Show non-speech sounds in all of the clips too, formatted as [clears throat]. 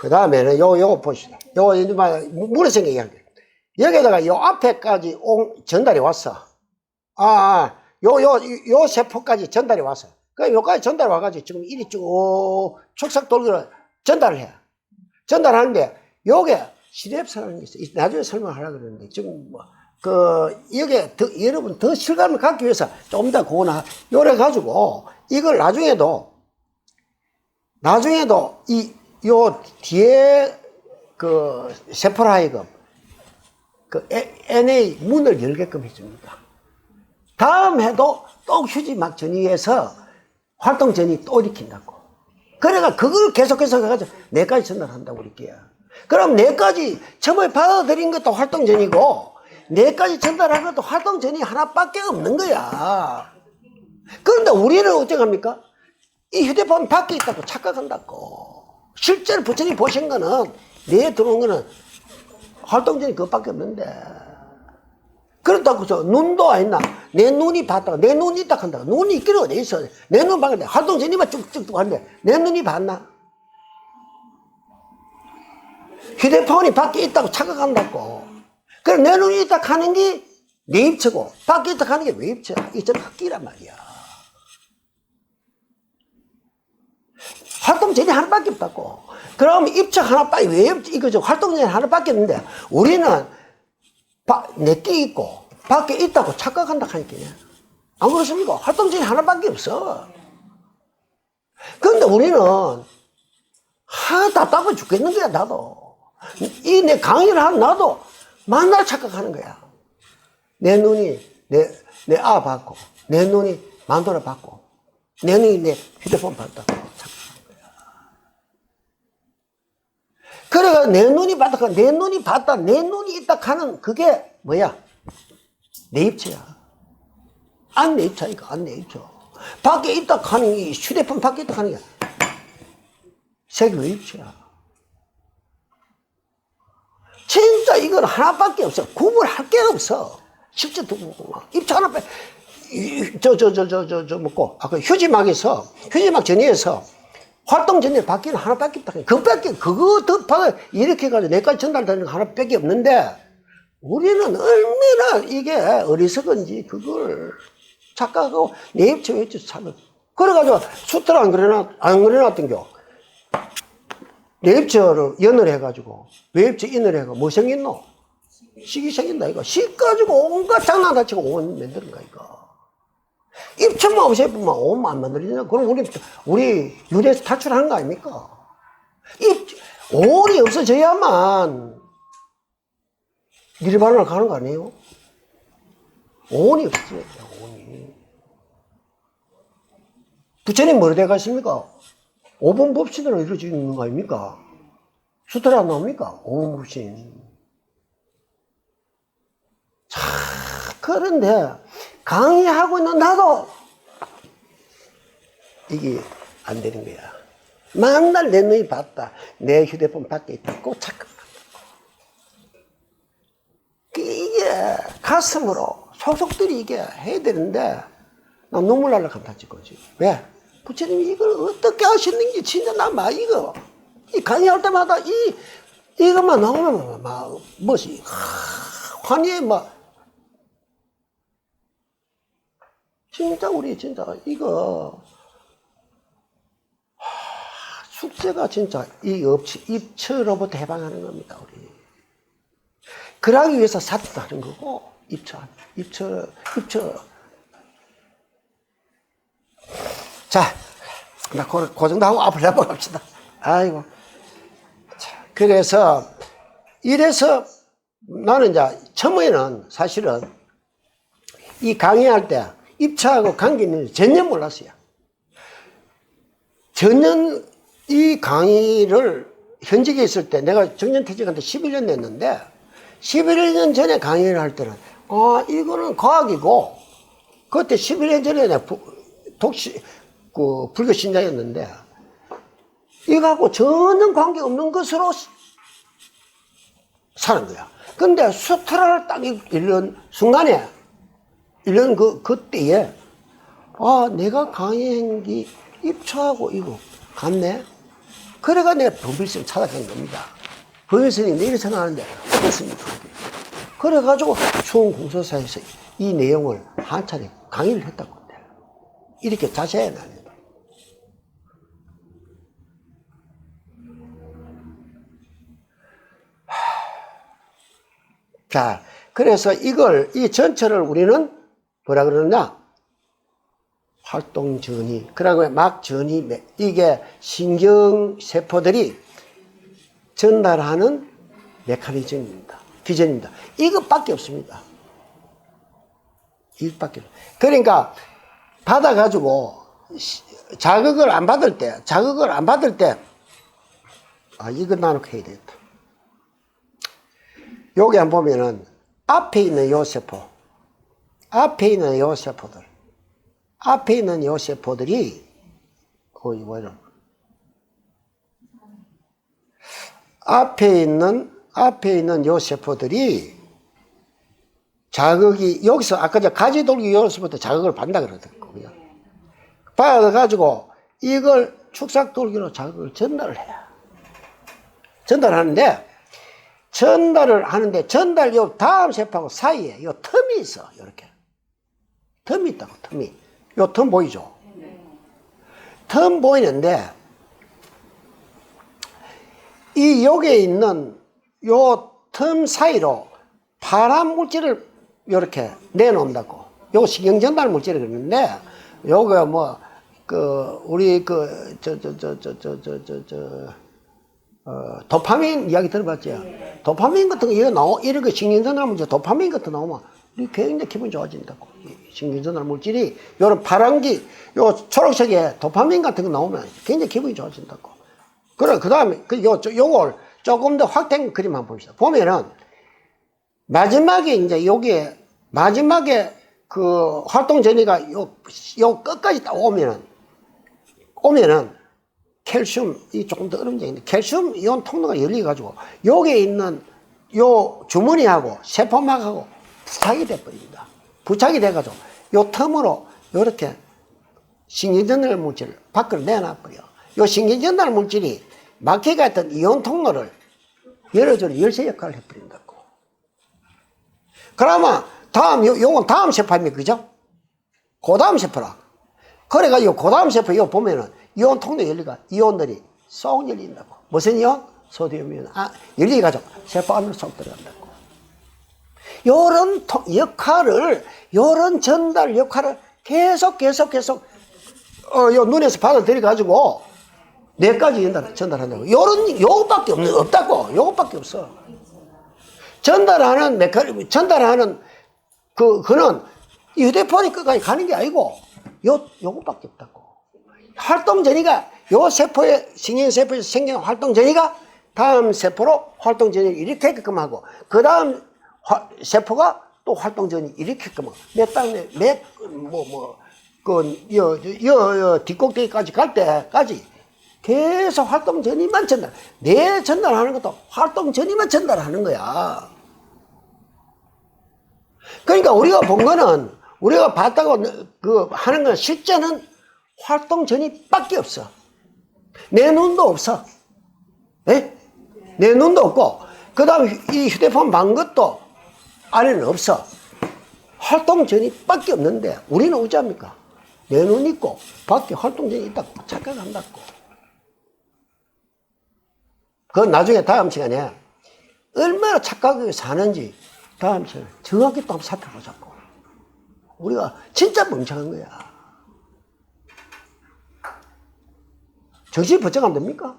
그 다음에는 요, 요거 보시다. 요거 이제 막 물어서 얘기할게요. 여기다가 요 앞에까지 온, 전달이 왔어. 아, 아, 요, 요, 요 세포까지 전달이 왔어. 그 요까지 전달이 와가지고 지금 이리 쭉 축삭 돌기를 전달을 해. 전달하는데 요게 시랩사라는 게 있어. 이- 나중에 설명하려고 그러는데 지금 뭐, 그, 여기에 더, 여러분 더 실감을 갖기 위해서 좀 더 그거나 요래 가지고 이걸 나중에도 나중에도 이, 요 뒤에 그 세포라 하여금 그 에- NA 문을 열게끔 해줍니다. 다음 해도 또 휴지 막 전이해서 활동 전이 또 일으킨다고. 그래가 그걸 계속해서 해가지고 내까지 전달 한다고 그럴게요. 그럼 내까지 처음에 받아들인 것도 활동 전이고 내까지 전달한 것도 활동 전이 하나밖에 없는 거야. 그런데 우리는 어떡합니까? 이 휴대폰 밖에 있다고 착각한다고. 실제로 부처님 보신 거는 내 들어온 거는 활동전이 그것밖에 없는데. 그렇다고 저 눈도 안 있나? 내 눈이 봤다가 내 눈이 있다 한다고 눈이 있기는 어디 있어? 내 눈 봤는데 활동전이만 쭉쭉쭉 하는데 내 눈이 봤나? 휴대폰이 밖에 있다고 착각한다고. 그럼 내 눈이 있다 하는 게 내 입체고 밖에 있다 하는 게 왜 입체야? 이전 학기란 말이야. 활동전이 하나밖에 없다고. 그럼 입체 하나밖에 왜? 이거죠. 활동전이 하나밖에 없는데 우리는 바, 내게 있고 밖에 있다고 착각한다 하니까 안 그렇습니까? 활동전이 하나밖에 없어. 그런데 우리는 하 답답해 죽겠는 거야 나도. 이 내 강의를 하는 나도 만날 착각하는 거야. 내 눈이 내 내 아 받고 내 눈이 만돌아 받고 내 눈이 내 휴대폰 받다고 착각하는 거야. 그래가 내 눈이 받다 내 눈이 받다 내 눈이 있다 하는 그게 뭐야? 내 입체야. 안내 이거 안내 입체. 밖에 있다 하는 이 휴대폰 밖에 있다 하는 게 세계 입체야. 진짜 이건 하나밖에 없어. 구분할 게 없어. 실제 두고 입체 하나밖에. 저 저 저 저 저 저 먹고 아까 휴지막에서 휴지막 전이에서 활동 전에 바뀌는 하나밖에 없다. 그밖에 그거 더 받아 이렇게 해가지고 내까지 전달되는 거 하나밖에 없는데 우리는 얼마나 이게 어리석은지 그걸 착각하고 내 입체 외쳐 참을. 그래가지고 수트를 안 그려놨 안 그려놨던겨. 랩처를 연을 해가지고 웹처 인을 해가 뭐 생겼노? 식이 생긴다 이거 식 가지고 온갖 장난 다 치고 온 만드는 거야 이거 입천만 없애뿐만 온만 안 만들리냐 그럼 우리 우리 유대에서 탈출하는 거 아닙니까? 입 온이 없어져야만 니르바나를 가는 거 아니에요? 온이 없어져야 돼요 온이 부처님 뭐로 돼 가십니까? 5번 법신으로 이루어지는 거 아닙니까? 수틀이 안 나옵니까? 5번 법신. 자, 그런데 강의하고 있는 나도 이게 안 되는 거야. 만날 내 눈이 봤다. 내 휴대폰 밖에 있다. 꼭 착각한다. 이게 가슴으로 속속들이 이게 해야 되는데 나 눈물 날라 감탄 찍거지. 왜? 부처님이 이걸 어떻게 하시는지 진짜 나 막 이거 이 강의할 때마다 이 이것만 나오면 막 뭐지 환희에 막 진짜 우리 진짜 이거 하, 숙제가 진짜 이 업체 입처로부터 해방하는 겁니다 우리. 그러기 위해서 사투도 하는 거고 입처 입처 입처 자, 나 그, 그 정도 하고 앞으로 해보갑시다. 아이고. 자, 그래서, 이래서 나는 이제 처음에는 사실은 이 강의할 때 입차하고 관계 있는지 전혀 몰랐어요. 전혀 이 강의를 현직에 있을 때 내가 정년퇴직한 테 11년 됐는데 11년 전에 강의를 할 때는 아, 이거는 과학이고 그때 11년 전에 내가 부- 독시, 그 불교 신자였는데 이거하고 전혀 관계 없는 것으로 사는 거야. 근데 수트라를 딱 읽는 순간에, 읽는 그, 그때에, 아, 내가 강의한 게 입처하고 이거 같네? 그래가 내가 범일선 찾아간 겁니다. 범일선이 내일 생각하는데 어떻습니까? 그래가지고 수원공소사에서 이 내용을 한 차례 강의를 했다고. 이렇게 자세히 나뉘어요. 자, 그래서 이걸, 이 전체를 우리는 뭐라 그러느냐? 활동 전이, 그러고 막 전이, 이게 신경세포들이 전달하는 메커니즘입니다. 기전입니다. 이것밖에 없습니다. 이것밖에 없 그러니까 받아가지고 시- 자극을 안 받을 때, 자극을 안 받을 때, 아, 이거 나는 해야 되겠다. 여기 한 보면은 앞에 있는 요 세포, 앞에 있는 요 세포들, 앞에 있는 요 세포들이 거의 뭐냐? 앞에 있는 앞에 있는 요 세포들이 자극이 여기서 아까 저 가지 돌기 여기서부터 자극을 받는다 그러더라고요. 받아가지고 이걸 축삭 돌기로 자극을 전달을 해요. 전달하는데 전달을 하는데 전달 요 다음 세포하고 사이에 요 틈이 있어 이렇게 틈이 있다고 틈이 요틈 보이죠? 틈 보이는데 이 여기에 있는 요 틈 사이로 파란 물질을 이렇게 내놓는다고 요 신경 전달 물질이 그러는데 요거 뭐그 우리 그저저저 저 저 저 저 저 어, 도파민 이야기 들어봤죠? 도파민 같은 거, 이거 나오, 이런 거 신경전달 물질, 도파민 같은 거 나오면, 굉장히 기분 좋아진다고. 이 신경전달 물질이, 요런 파란기, 요 초록색에 도파민 같은 거 나오면 굉장히 기분이 좋아진다고. 그래, 그 다음에, 그, 요, 저, 요걸 조금 더 확된 그림 한번 봅시다. 보면은, 마지막에 이제 여기에, 마지막에 그 활동 전이가 요, 요 끝까지 딱 오면은, 오면은, 캘슘이 조금 더 얘기인데 캘슘 이온 통로가 열려가지고 여기에 있는 요 주머니하고 세포막하고 부착이 돼버립니다. 부착이 돼가지고 요 틈으로 요렇게 신경전달 물질을 밖으로 내놔버려. 요 신경전달 물질이 막히가 있던 이온 통로를 열어주는 열쇠 역할을 해버린다고. 그러면 다음, 요, 요건 다음 세포입니다. 그죠? 그 다음 세포라. 그래가지고 그 다음 세포 이거 보면은 이온 통로 열리가 이온들이 쏙 열린다고. 무슨 이온? 소디움 이온. 아, 열리가지고 세포 안으로 쏙 들어간다고. 요런 통- 역할을, 요런 전달 역할을 계속 계속 계속 어, 요 눈에서 받아들여 가지고 뇌까지 전달, 전달한다고. 요런, 요거밖에 없는, 없다고. 요거밖에 없어. 전달하는 메커니 전달하는 그, 그는 이 휴대폰이 끝까지 가는 게 아니고, 요, 요것밖에 없다고. 활동 전이가, 요 세포에, 신경 세포에서 생기는 활동 전이가 다음 세포로 활동 전이를 일으키게끔 하고, 그 다음 세포가 또 활동 전이 일으키게끔 하고, 몇 당, 몇, 뭐, 뭐, 그, 여, 여, 여, 뒷꼭대기까지 갈 때까지 계속 활동 전이만 전달, 내 전달하는 것도 활동 전이만 전달하는 거야. 그러니까 우리가 본 거는 우리가 봤다고 그 하는 건 실제는 활동 전이 밖에 없어. 내 눈도 없어. 예? 내 눈도 없고 그 다음 이 휴대폰 반 것도 안에는 없어. 활동 전이 밖에 없는데 우리는 어찌합니까? 내 눈 있고 밖에 활동 전이 있다고 착각한다고. 그건 나중에 다음 시간에 얼마나 착각하게 사는지 다음 시간에 정확히 또 한번 살펴보자고. 우리가 진짜 멍청한 거야. 정신이 번쩍 안 됩니까?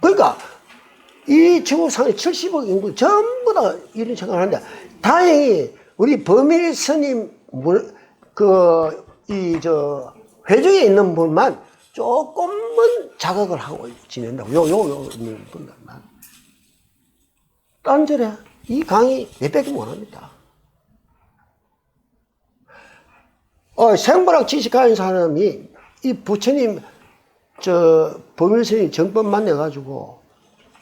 그러니까 이 지구상의 70억 인구 전부 다 이런 생각을 하는데 다행히 우리 범일 스님 그이 저 회중에 있는 분만 조금은 자각을 하고 지낸다고. 요요요 분들만. 딴절에 이 강의 몇백이 못합니다. 어, 생물학 지식하는 사람이 이 부처님 저 범일스님 정법 만나가지고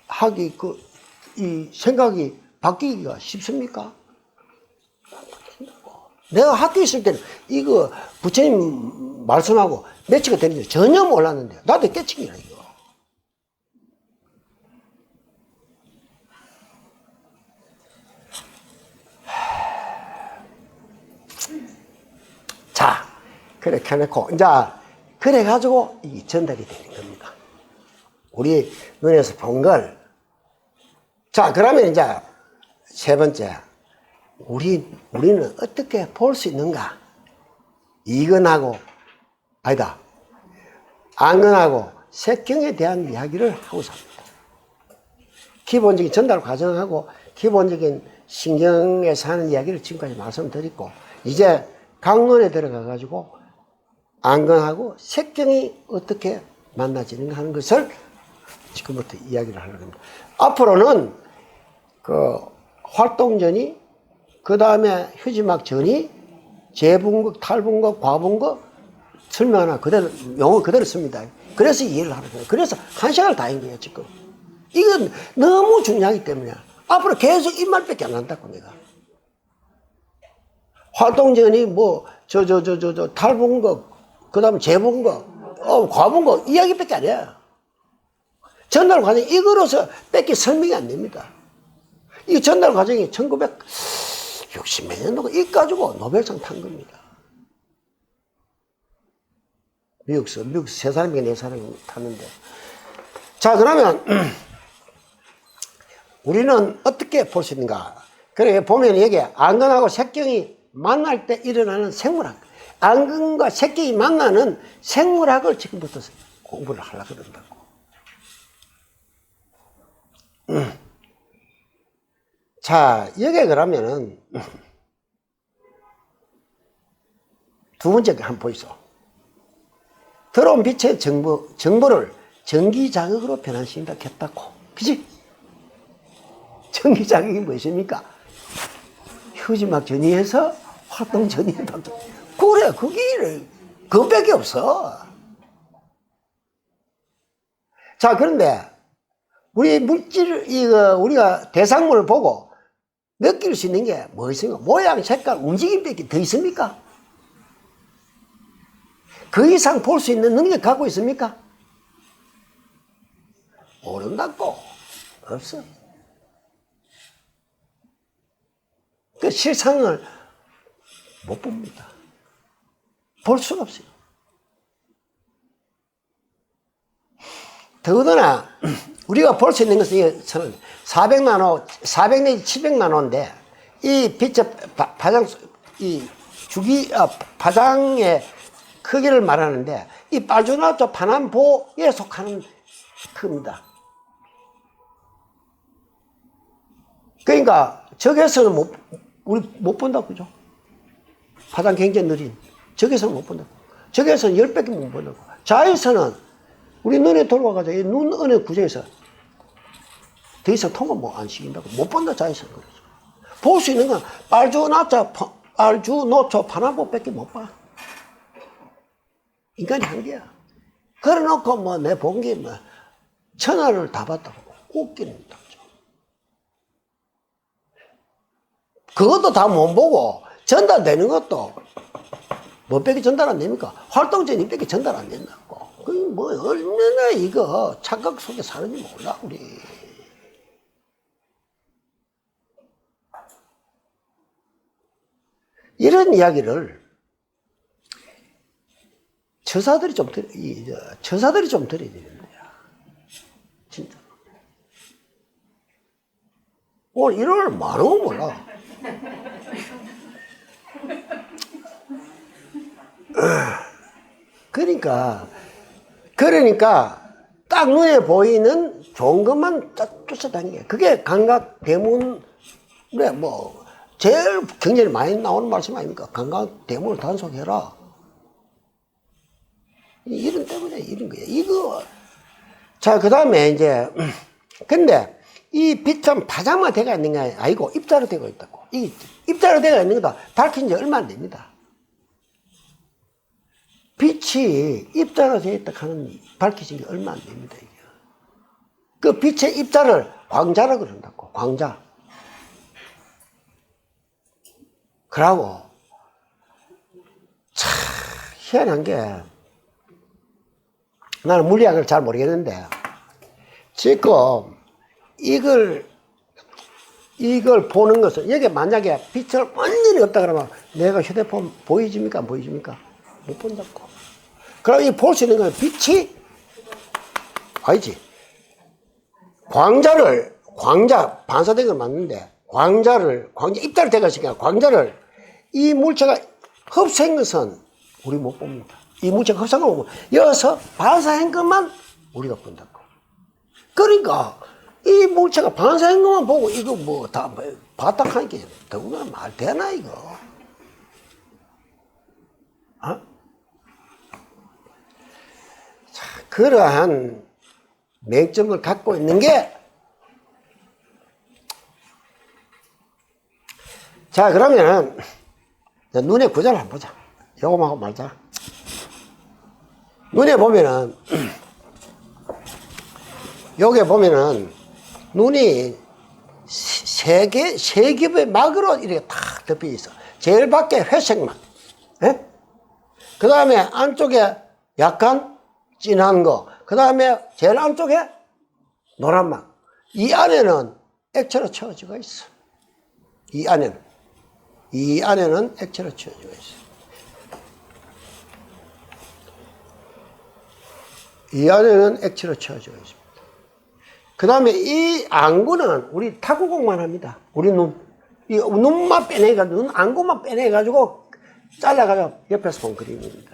하기 그 이 생각이 바뀌기가 쉽습니까? 내가 학교 있을 때는 이거 부처님 말씀하고 며칠가 됐는데 전혀 몰랐는데 깨친 거야 이거. 자, 그래 켜놓고 이제 그래 가지고 이 전달이 되는. 우리 눈에서 본 걸. 자, 그러면 이제 세 번째. 우리, 우리는 어떻게 볼 수 있는가? 이건하고, 아니다. 안건하고 색경에 대한 이야기를 하고 삽니다. 기본적인 전달 과정하고 기본적인 신경에서 하는 이야기를 지금까지 말씀드렸고, 이제 강론에 들어가 가지고 안건하고 색경이 어떻게 만나지는가 하는 것을 지금부터 이야기를 하려고 합니다. 앞으로는 그 활동전이, 그 다음에 휴지막 전이, 재분극, 탈분극, 과분극 설명 하나 그대로, 용어 그대로 씁니다. 그래서 이해를 하는 거예요. 그래서 한 시간을 다한 거예요, 지금. 이건 너무 중요하기 때문에 앞으로 계속 입말밖에 안 한다고 내가. 활동전이 뭐, 저, 저, 저, 저, 저, 탈분극, 그 다음에 재분극, 어, 과분극, 이야기밖에 안 해요. 전달 과정이 이거로서 뺏기 설명이 안 됩니다. 이 전달 과정이 1960몇 년도가 이 가지고 노벨상 탄 겁니다. 미국서, 미국 세 사람이 네 사람이 탔는데. 자, 그러면, [clears throat] 우리는 어떻게 볼 수 있는가? 그래, 보면 여기 안근하고 색경이 만날 때 일어나는 생물학. 안근과 색경이 만나는 생물학을 지금부터 공부를 하려고 그런다고. 자, 여기에 그러면은, 두 번째 한번 보이소. 들어온 빛의 정보, 정보를 전기 자극으로 변환시킨다 했다고. 그지? 전기 자극이 무엇입니까? 휴지막 전이에서 활동 전이에 다 그래, 그게, 그것밖에 없어. 자, 그런데, 우리 물질, 이거, 우리가 대상물을 보고 느낄 수 있는 게 뭐 있습니까? 모양, 색깔, 움직임밖에 더 있습니까? 그 이상 볼 수 있는 능력 갖고 있습니까? 모른다고. 없어. 그 실상을 못 봅니다. 볼 수가 없어요. 더구나 우리가 볼 수 있는 것은 저는 400나노, 400 내지 700나노인데 이 빛의 바- 파장, 이 주기, 아, 파장의 크기를 말하는데 이 빨주나토 파남보에 속하는 크입니다. 그러니까 저기서는 못, 우리 못 본다 그죠? 파장 굉장히 느린 저기서는 못 본다고. 저기서는 열 배밖에 못 본다고. 자에서는 우리 눈에 돌아가서 눈 안에 구조에서 더 이상 통과 뭐안 시킨다고. 못 본다 자에서는 그러죠. 볼수 있는 건 빨주 나자 빨주 노초 파나보 밖에 못 봐. 인간이 한계야. 그래놓고 뭐 내 본게 뭐 천하를 다 봤다고 웃기는 거죠. 그것도 다 못 보고 전달되는 것도 뭐 빼기 전달 안 됩니까? 활동전이 빼기 전달 안 된다고. 그뭐 얼마나 이거 착각 속에 사는지 몰라 우리. 이런 이야기를 처사들이 좀 들, 이, 저, 처사들이 좀 들어야 되는 거야. 진짜. 오늘 일요일 거 몰라. [laughs] 그러니까, 그러니까, 딱 눈에 보이는 좋은 것만 딱 쫓아다니게. 그게 감각 대문에 뭐, 제일 굉장히 많이 나오는 말씀 아닙니까? 감각 대문을 단속해라. 이런 때문에 이런 거예요. 이거. 자, 그 다음에 이제, [clears throat] 근데 이 빛은 파장만 되어 있는 게 아니고 입자로 되어 있다고. 이 입자로 되어 있는 거다. 밝힌 지 얼마 안 됩니다. 빛이 입자로 되어 있다 하는 밝혀진 게 얼마 안 됩니다. 이게. 그 빛의 입자를 광자라고 그런다고. 광자. 그러고 희한한 게 나는 물리학을 잘 모르겠는데 지금 이걸 이걸 보는 것은 여기 만약에 빛을 완전히 없다 그러면 내가 휴대폰 보여집니까 안 보여집니까 못 본다고 그럼 이 볼 수 있는 건 빛이 아니지 광자를 광자 반사된 건 맞는데 광자를 광자 입자를 대가시니까 광자를 이 물체가 흡수한 것은 우리 못 봅니다. 이 물체가 흡수한 거 보고 여기서 반사한 것만 우리가 본다고. 그러니까 이 물체가 반사한 것만 보고 이거 뭐다 봤다 하니까 더구나 말 되나 이거. 어? 자, 그러한 맹점을 갖고 있는 게 자, 그러면 눈의 구조를 한번 보자. 요거만 하고 말자. 눈에 보면은 [clears throat] 여기 보면은 눈이 세 개, 세 겹의 막으로 이렇게 탁 덮여 있어. 제일 밖에 회색막. 예? 그 다음에 안쪽에 약간 진한 거. 그 다음에 제일 안쪽에 노란막. 이 안에는 액체로 채워지고 있어. 이 안에는. 이 안에는 액체로 채워지고 있어. 이 안에는 액체로 채워지고 있습니다. 그 다음에 이 안구는 우리 탁구공만 합니다. 우리 눈. 이 눈만 빼내가지고, 눈 안구만 빼내가지고 잘라가지고 옆에서 본 그림입니다.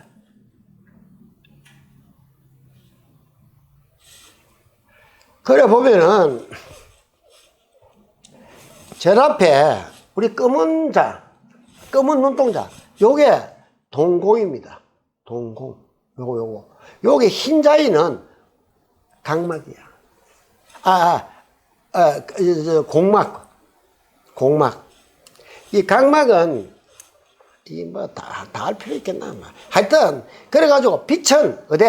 그래 보면은 제 앞에 우리 검은 자, 검은 눈동자, 요게 동공입니다. 동공. 요거, 요거. 요게 흰 자위는 각막이야. 아, 아, 아 그, 저, 공막. 공막. 이 각막은, 이 뭐, 다, 다 할 필요 있겠나, 뭐. 하여튼, 그래가지고 빛은, 어디?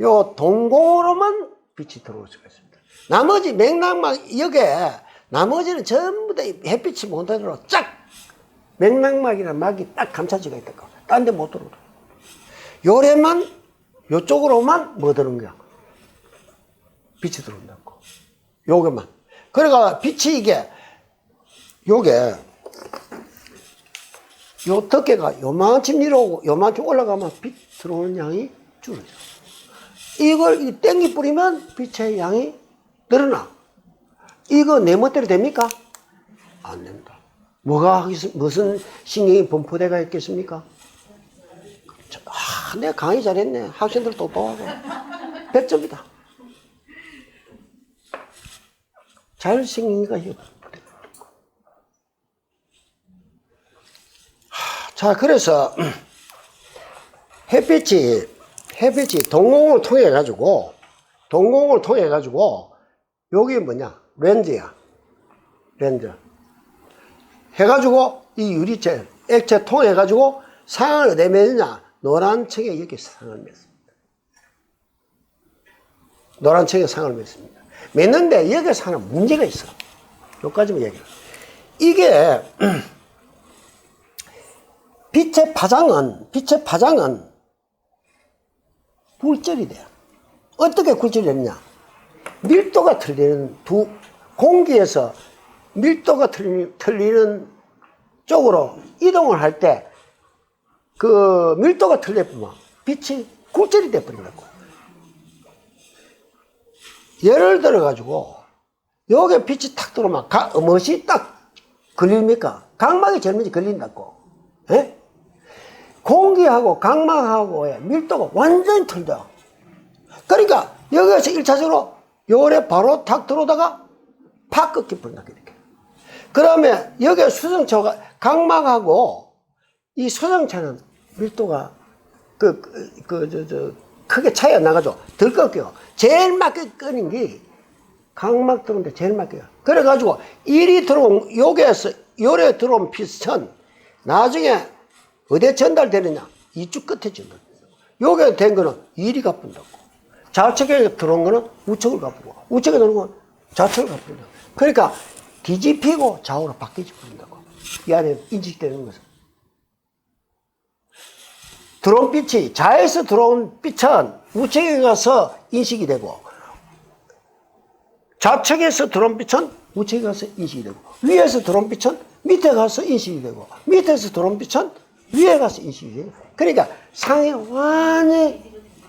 요 동공으로만 빛이 들어올 수가 있습니다. 나머지 맥락막, 여기에, 나머지는 전부 다 햇빛이 못 들어 쫙! 맥락막이나 막이 딱 감싸지가 있다고. 딴데 못 들어오고. 요래만, 요쪽으로만 뭐 들은 거야? 빛이 들어온다고. 요게만. 그러니까 빛이 이게, 요게, 요 덮개가 요만큼 내려오고 요만큼 올라가면 빛 들어오는 양이 줄어져. 이걸 이 땡기 뿌리면 빛의 양이 늘어나. 이거 내 멋대로 됩니까? 안 된다. 뭐가 무슨 신경이 분포대가 있겠습니까? 저, 아, 내가 강의 잘했네. 학생들 똑똑하고. 100점이다. 자율신경이가 이거 자, 그래서 햇빛이 햇빛이 동공을 통해 가지고 동공을 통해 가지고 여기 뭐냐? 렌즈야. 렌즈. 해가지고 이 유리체 액체 통해 가지고 상을 매느냐? 노란 층에 이렇게 상을 맺습니다. 노란 층에 상을 맺습니다. 맺는데 여기서 하나 문제가 있어. 여기까지만 얘기해. 이게 [clears throat] 빛의 파장은 빛의 파장은 굴절이 돼요. 어떻게 굴절이 되느냐? 밀도가 틀리는 두 공기에서 밀도가 틀리, 틀리는 쪽으로 이동을 할 때 그 밀도가 틀려보면 빛이 굴절이 돼버린다고. 예를 들어 가지고 여기에 빛이 탁 들어오면 가, 무엇이 딱 걸립니까? 각막이 먼저 걸린다고. 예? 공기하고 각막하고의 밀도가 완전히 틀려. 그러니까 여기에서 1차적으로 요래 바로 탁 들어오다가 팍 꺾여버린다. 이렇게. 그러면 여기에 수정처가 각막하고 이 수정체는 밀도가 그, 그, 그, 저, 저, 크게 차이가 나가지고 덜 꺾여. 제일 맞게 끄는 게 각막 들어오는데 제일 맞게. 그래가지고 일이 들어온, 여기에서 요래 들어온 빛은 나중에 어디에 전달되느냐? 이쪽 끝에 전달. 여기에 된 거는 일이 갚는다고. 좌측에 들어온 거는 우측을 갚고, 우측에 들어온 건 좌측을 갚는다. 그러니까 뒤집히고 좌우로 바뀌지 버린다고. 이 안에 인식되는 것은. 들어온 빛이 자에서 들어온 빛은 우측에 가서 인식이 되고 좌측에서 들어온 빛은 우측에 가서 인식이 되고 위에서 들어온 빛은 밑에 가서 인식이 되고 밑에서 들어온 빛은 위에 가서 인식이 되고 그러니까 상이 완전히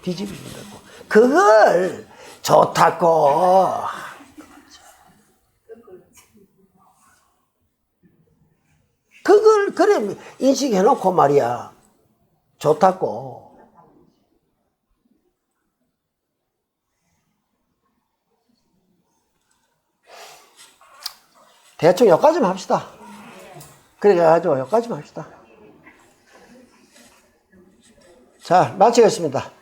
뒤집어진다고 그걸 좋다고. 그걸 그래 인식해 놓고 말이야. 좋다고. 대충 여기까지만 합시다. 그래가지고 여기까지만 합시다. 자 마치겠습니다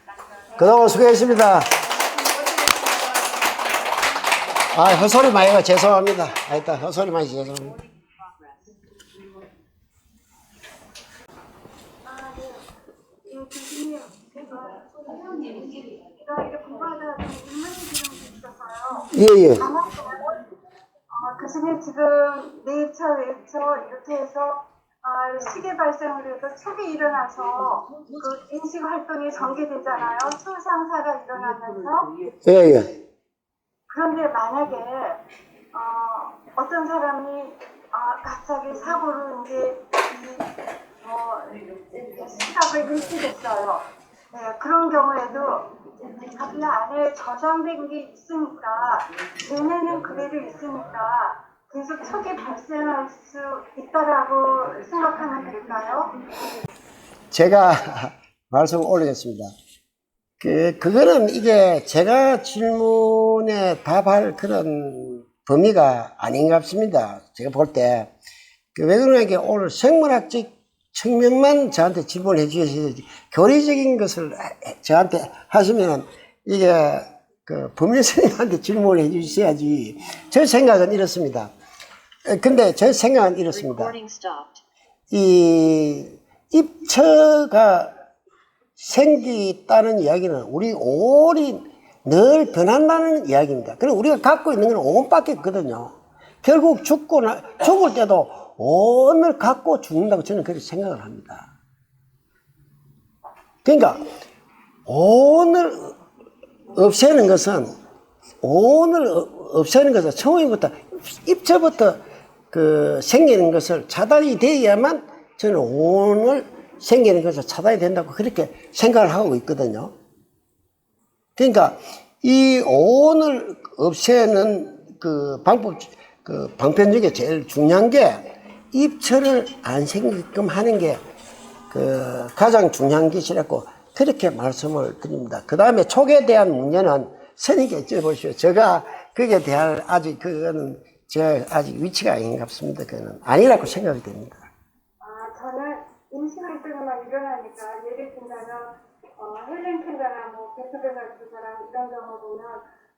그동안 수고했습니다 아 헛소리 많이 가 죄송합니다 하여튼 헛소리 많이 죄송합니다 아, 네. 예, 있어서요. 예예 아마 어, 교수님 지금 네이처, 웨이처 이렇게 해서 아, 시계 발생을 해서 촉이 일어나서 그 인식 활동이 전개되잖아요. 초상사가 일어나면서 예 예 그런데 만약에 어, 어떤 사람이 아, 갑자기 사고로 이제 이, 뭐, 시각을 잃게 됐어요. 네, 그런 경우에도 자기 안에 저장된 게 있으니까 얘네는 그대로 있으니까 계속 촉이 발생할 수 있다라고 생각하면 될까요? 제가 [laughs] 말씀을 올리겠습니다. 그, 그거는 이게 제가 질문에 답할 그런 범위가 아닌 것 같습니다. 제가 볼 때. 그왜 그러냐, 이게 오늘 생물학적 측면만 저한테 질문해 주셔야지, 교리적인 것을 저한테 하시면 이게 그 법률 선생님한테 질문을 해 주셔야지. 제 생각은 이렇습니다. 에, 근데 제 생각은 이렇습니다. 이 입처가 생기다는 이야기는 우리 온이 늘 변한다는 이야기입니다. 그리고 우리가 갖고 있는 건 온밖에 없거든요. 결국 죽고 나, 죽을 때도 온을 갖고 죽는다고 저는 그렇게 생각을 합니다. 그러니까 온을 없애는 것은 온을 없애는 것은 처음부터 입체부터 그 생기는 것을 차단이 되어야만 저는 온을 생기는 것을 차단이 된다고 그렇게 생각을 하고 있거든요. 그러니까 이 온을 없애는 그 방법 그 방편 중에 제일 중요한 게 입체를 안 생기게끔 하는 게 그 가장 중요한 것이라고 그렇게 말씀을 드립니다. 그 다음에 촉에 대한 문제는 선생님께 여쭤보시오. 제가 그게 대할 아직 그거는 제가 아직 위치가 아닌 것 같습니다. 그거는 아니라고 생각이 됩니다. 아, 저는 임신 활동만 일어나니까 예를 들자면 어, 헬렌 켈러나 뭐 같은 사람 이런 경우 보면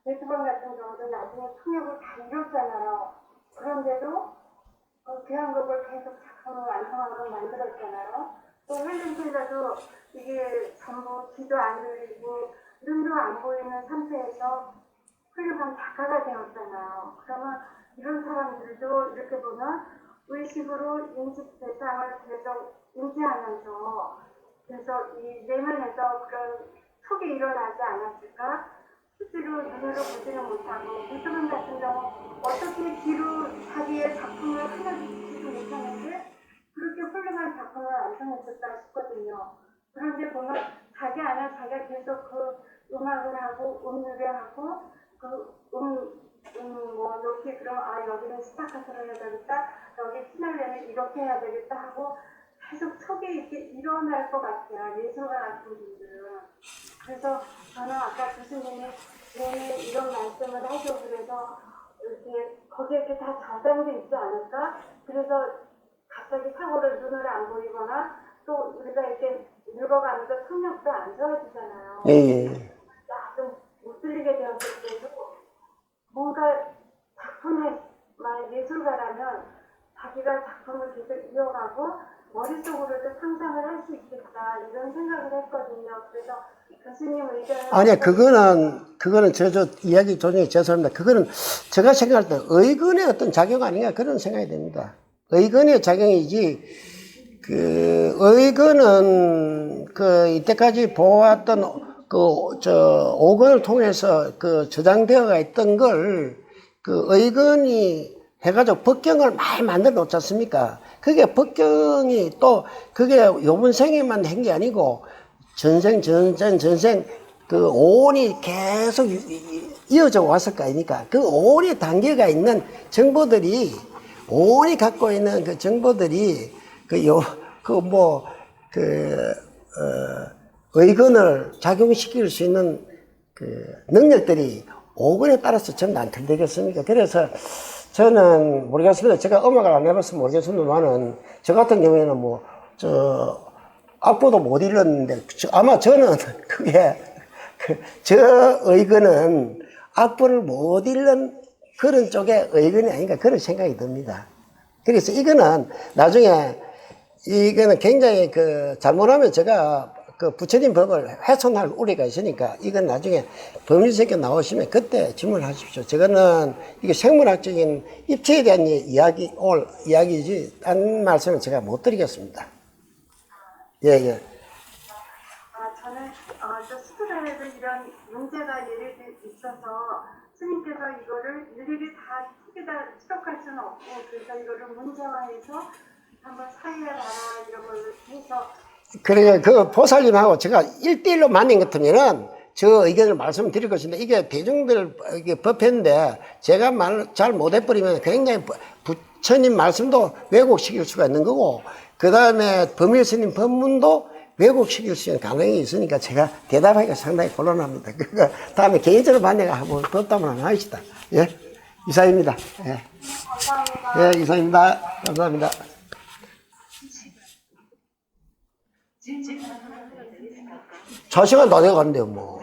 베토벤 같은 경우도 나중에 통역을 다 이뤘잖아요. 그런데도 어, 대한민국을 계속 작품을 완성하고 만들었잖아요. 또 헬렌 켈러도 이게 전부 귀도 안 들리고 눈도 안 보이는 상태에서 훌륭한 작가가 되었잖아요. 그러면 이런 사람들도 이렇게 보면 의식으로 인식 대상을 계속 인지하면서 그래서 이 내면에서 그런 촉이 일어나지 않았을까? 실제로 눈으로 보지는 못하고 베토벤 같은 경우 어떻게 뒤로 자기의 작품을 하나도 보지도 못하는데 그렇게 훌륭한 작품을 완성했었다 싶거든요. 그런데 보면 자기 안에 자기가 계속 그 음악을 하고 음률을 하고 그 음, 음, 뭐, 높이 그럼, 아, 여기는 스타카토를 해야 되겠다, 여기 피날레는 이렇게 해야 되겠다 하고 계속 촉이 이렇게 일어날 것 같아요. 예술가 같은 분들은. 그래서 저는 아까 교수님이 내내 이런 말씀을 하시고 그래서 이렇게 거기에 이렇게 다 저장돼 있지 않을까? 그래서 갑자기 사고를 눈을 안 보이거나 또 우리가 이렇게 늙어가면서 청력도 안 좋아지잖아요. 예, 예. 좀못 들리게 되었을 때도 뭔가 작품을 만약 예술가라면 자기가 작품을 계속 이어가고 머릿속으로도 상상을 할 수 있겠다 이런 생각을 했거든요. 그래서 교수님 의견을 아니야, 그거는, 그거는 저, 저, 이야기 도중에 죄송합니다. 그거는 제가 생각할 때 의근의 어떤 작용 아닌가 그런 생각이 됩니다. 의근의 작용이지, 그, 그 의거는 그 이때까지 보았던 그 저 오건을 통해서 그 저장되어가 있던 걸 그 의건이 해가지고 법경을 많이 만들어 놓지 않습니까? 그게 법경이 또 그게 요번 생에만 한 게 아니고 전생 전생 전생 그 오온이 계속 이어져 왔을 거 아닙니까? 그 오온의 단계가 있는 정보들이 오온이 갖고 있는 그 정보들이 그 요 그 뭐 그 어, 의건을 작용시킬 수 있는 그 능력들이 오건에 따라서 전부 안 틀리겠습니까? 그래서 저는 모르겠습니다. 제가 음악을 안 해봐서 모르겠습니다만은 저 같은 경우에는 뭐 저 악보도 못 저- 아마 저는 [laughs] 그게 그 저 의건은 악보를 못 읽는 그런 쪽의 의건이 아닌가 그런 생각이 듭니다. 그래서 이거는 나중에 이거는 굉장히 그 잘못하면 제가 그 부처님 법을 훼손할 우려가 있으니까 이건 나중에 법률세계 나오시면 그때 질문하십시오. 저거는 이게 생물학적인 입체에 대한 이야기, 올 이야기지, 딴 말씀은 제가 못 드리겠습니다. 예, 예. 아, 저는 어, 저 스크랩에도 이런 문제가 예를 있어서 스님께서 이거를 일일이 다 책에다 수록할 수는 없고 그래서 이거를 문제화해서 한번 사회하라 이런 걸로 해서. 그러니까 그 보살님하고 제가 일대일로 만난 것 같으면은 저 의견을 말씀드릴 것인데 이게 대중들 이게 법회인데 제가 말 잘 못해버리면 굉장히 부- 부처님 말씀도 왜곡시킬 수가 있는 거고 그 다음에 범일스님 법문도 왜곡시킬 수 있는 가능성이 있으니까 제가 대답하기가 상당히 곤란합니다. 그러니까 다음에 개인적으로 만나가 한번 법담을 한번 하시다. 예? 이사입니다. 예. 감사합니다. 예, 이사입니다. 감사합니다. 자 시간 다 돼가는데요, 뭐.